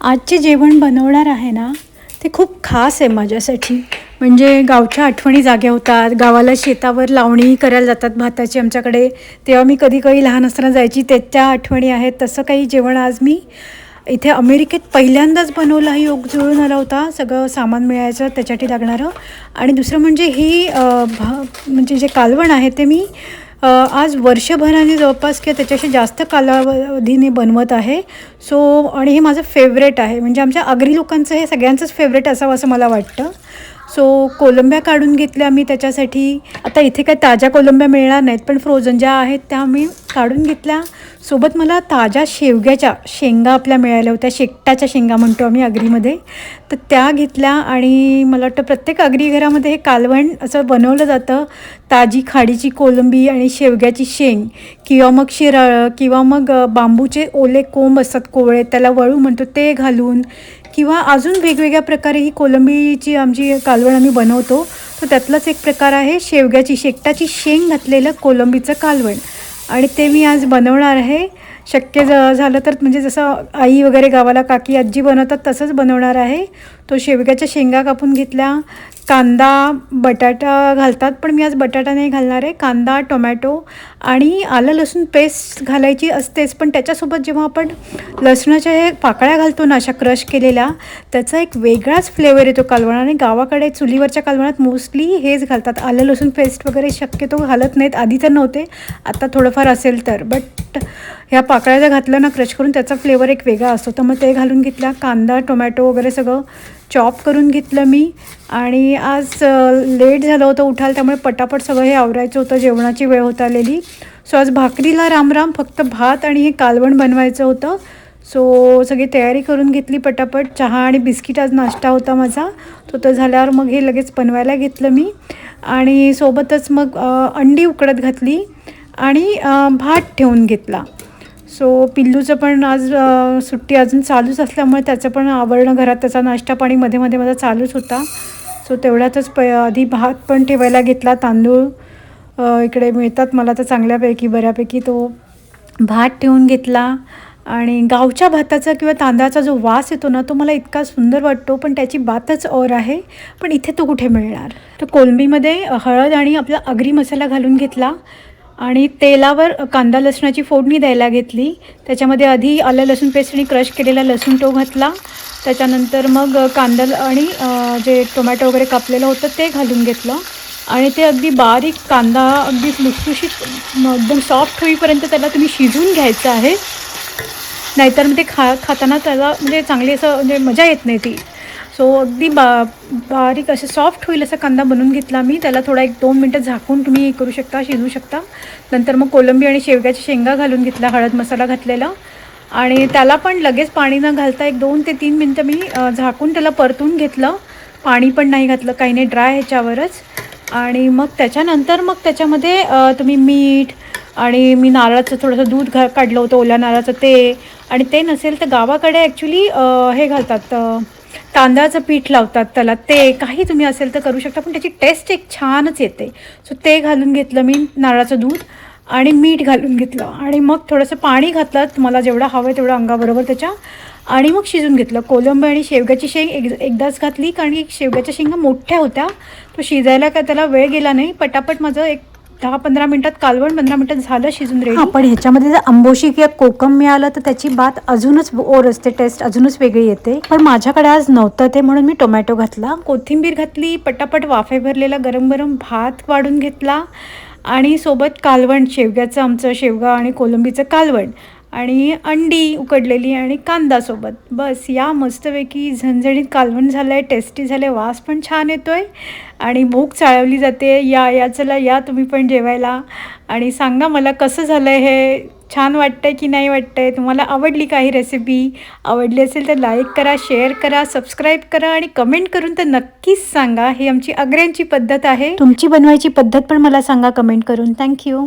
आजचे जेवण बनवणार आहे ना ते खूप खास आहे माझ्यासाठी. म्हणजे गावच्या आठवणी जाग्या होतात गावाला शेतावर लावणी करायला जातात भाताची आमच्याकडे. तेव्हा मी कधी कधी लहान असताना जायची त्याच्या आठवणी आहेत. तसं काही जेवण आज मी इथे अमेरिकेत पहिल्यांदाच बनवलं ही योग जुळून आला होता. सगळं सामान मिळायचं त्याच्यासाठी लागणारं. आणि दुसरं म्हणजे ही भा म्हणजे जे कालवण आहे ते मी आज वर्षभराने जवळपास किंवा त्याच्याशी जास्त कालावधीने बनवत आहे. सो आणि हे माझं फेवरेट आहे. म्हणजे आमच्या आगरी लोकांचं हे सगळ्यांचंच फेवरेट असावं असं मला वाटतं. सो कोलंब्या काढून घेतल्या मी त्याच्यासाठी. आता इथे काही ताज्या कोलंब्या मिळणार नाहीत पण फ्रोझन ज्या आहेत त्या मी काढून घेतल्या. सोबत मला ताज्या शेवग्याच्या शेंगा आपल्या मिळाल्या होत्या. शेकटाच्या शेंगा म्हणतो आम्ही आगरीमध्ये तर त्या घेतल्या आणि मला वाटतं प्रत्येक आगरी घरामध्ये हे कालवण असं बनवलं जातं. ताजी खाडीची कोलंबी आणि शेवग्याची शेंग किंवा मग शिराळं किंवा मग बांबूचे ओले कोंब असतात कोवळे त्याला वळू म्हणतो ते घालून किंवा अजून वेगवेगळ्या प्रकारे ही कोलंबीची आमची कालवण आम्ही बनवतो. तर त्यातलाच एक प्रकार आहे शेवग्याची शेकटाची शेंग घातलेलं कोलंबीचं कालवण. आणि ते मी आज बनवणार आहे. शक्य ज झालं तर म्हणजे जसं आई वगैरे गावाला काकी आजी बनवतात तसंच बनवणार आहे. तो शेवग्याच्या शेंगा कापून घेतल्या. कांदा बटाटा घालतात पण मी आज बटाटा नाही घालणार आहे. कांदा टोमॅटो आणि आलं लसूण पेस्ट घालायची असतेच पण त्याच्यासोबत जेव्हा आपण लसणाच्या हे पाकळ्या घालतो ना अशा क्रश केलेल्या त्याचा एक वेगळाच फ्लेवर येतो कालवण आणि गावाकडे चुलीवरच्या कालवणात मोस्टली हेच घालतात. आलं लसूण पेस्ट वगैरे शक्यतो घालत नाहीत. आधी तर नव्हते आता थोडंफार असेल तर. बट ह्या पाकळ्या जर घातलं ना क्रश करून त्याचा फ्लेवर एक वेगळा असतो. तर मग ते घालून घेतला कांदा टोमॅटो वगैरे सगळं चॉप करून घेतलं मी. आणि आज लेट झालं होतं उठाल त्यामुळे पटापट सगळं हे आवरायचं होतं जेवणाची वेळ होत आलेली. सो आज भाकरीला रामराम फक्त भात आणि हे कालवण बनवायचं होतं. सो सगळी तयारी करून घेतली पटापट. चहा आणि बिस्किट आज नाश्ता होता माझा. तो तर झाल्यावर मग हे लगेच बनवायला घेतलं मी. आणि सोबतच मग अंडी उकडत घातली आणि भात ठेवून घेतला. सो पिल्लूचं पण आज सुट्टी अजून चालूच असल्यामुळे त्याचं पण आवरणं घरात त्याचा नाश्ता पाणी मध्ये मध्ये माझा चालूच होता. सो तेवढ्यातच प आधी भात पण ठेवायला घेतला तांदूळ इकडे मिळतात मला तर चांगल्यापैकी बऱ्यापैकी. तो भात ठेवून घेतला आणि गावच्या भाताचा किंवा तांदळाचा जो वास येतो ना तो मला इतका सुंदर वाटतो पण त्याची बातच और आहे. पण इथे तो कुठे मिळणार? तर कोलंबीमध्ये हळद आणि आपला अग्री मसाला घालून घेतला. आणि तेलावर कांदा लसणाची फोडणी द्यायला घेतली. त्याच्यामध्ये आधी आलं लसूण पेस्ट आणि क्रश केलेला लसूण तो घातला. त्याच्यानंतर मग कांदा आणि जे टोमॅटो वगैरे कापलेलं होतं ते घालून घेतलं. आणि ते अगदी बारीक कांदा अगदी लुसलुशीत एकदम सॉफ्ट होईपर्यंत त्याला तुम्ही शिजवून घ्यायचं आहे. नाहीतर मग ते खा खाताना त्याला म्हणजे चांगली असं म्हणजे मजा येत नाही ती. सो अगदी बा बारीक असं सॉफ्ट होईल असा कांदा बनवून घेतला मी. त्याला थोडा एक दोन मिनटं झाकून तुम्ही हे करू शकता शिजवू शकता. नंतर मग कोलंबी आणि शेवग्याच्या शेंगा घालून घेतला हळद मसाला घातलेला. आणि त्याला पण लगेच पाणी न घालता एक दोन ते तीन मिनटं मी झाकून त्याला परतून घेतलं. पाणी पण नाही घातलं काही नाही ड्राय ह्याच्यावरच. आणि मग त्याच्यानंतर मग त्याच्यामध्ये तुम्ही मीठ आणि मी नारळाचं थोडंसं दूध घा काढलं होतं ओल्या नारळाचं ते. आणि ते नसेल तर गावाकडे ॲक्च्युली हे घालतात तांदळाचं पीठ लावतात त्याला ते काही तुम्ही असेल तर करू शकता पण त्याची टेस्ट एक छानच येते. सो ते घालून घेतलं मी नारळाचं दूध आणि मीठ घालून घेतलं. आणि मग थोडंसं पाणी घातलं तुम्हाला जेवढं हवं आहे तेवढं अंगाबरोबर त्याच्या. आणि मग शिजून घेतलं. कोलंब आणि शेवग्याची शेंग एक एकदाच घातली कारण की शेवग्याच्या शेंगा मोठ्या होत्या. तो शिजायला काय त्याला वेळ गेला नाही. पटापट माझं एक दहा पंधरा मिनिटात कालवण पंधरा मिनिटात झालं शिजून रेडी पण ह्याच्यामध्ये जर आंबोशी किंवा कोकम मिळालं तर त्याची बात अजूनच ओर असते टेस्ट अजूनच वेगळी येते. पण माझ्याकडे आज नव्हतं ते म्हणून मी टोमॅटो घातला. कोथिंबीर घातली पटापट वाफे भरलेला गरम गरम भात वाढून घेतला आणि सोबत कालवण शेवग्याचं आमचं शेवगा आणि कोलंबीचं कालवण. आणि अंडी उकडलेली आणि कांदासोबत. बस या मस्तपैकी झणझणीत कालवण झालं आहे टेस्टी झालं आहे वास पण छान येतो आहे आणि भूक चाळवली जाते. या या चला या तुम्ही पण जेवायला. आणि सांगा मला कसं झालं आहे हे? छान वाटतं आहे की नाही वाटतंय? तुम्हाला आवडली काही रेसिपी आवडली असेल तर लाईक करा शेअर करा सबस्क्राईब करा आणि कमेंट करून तर नक्कीच सांगा. ही आमची अग्र्यांची पद्धत आहे. तुमची बनवायची पद्धत पण मला सांगा कमेंट करून. थँक्यू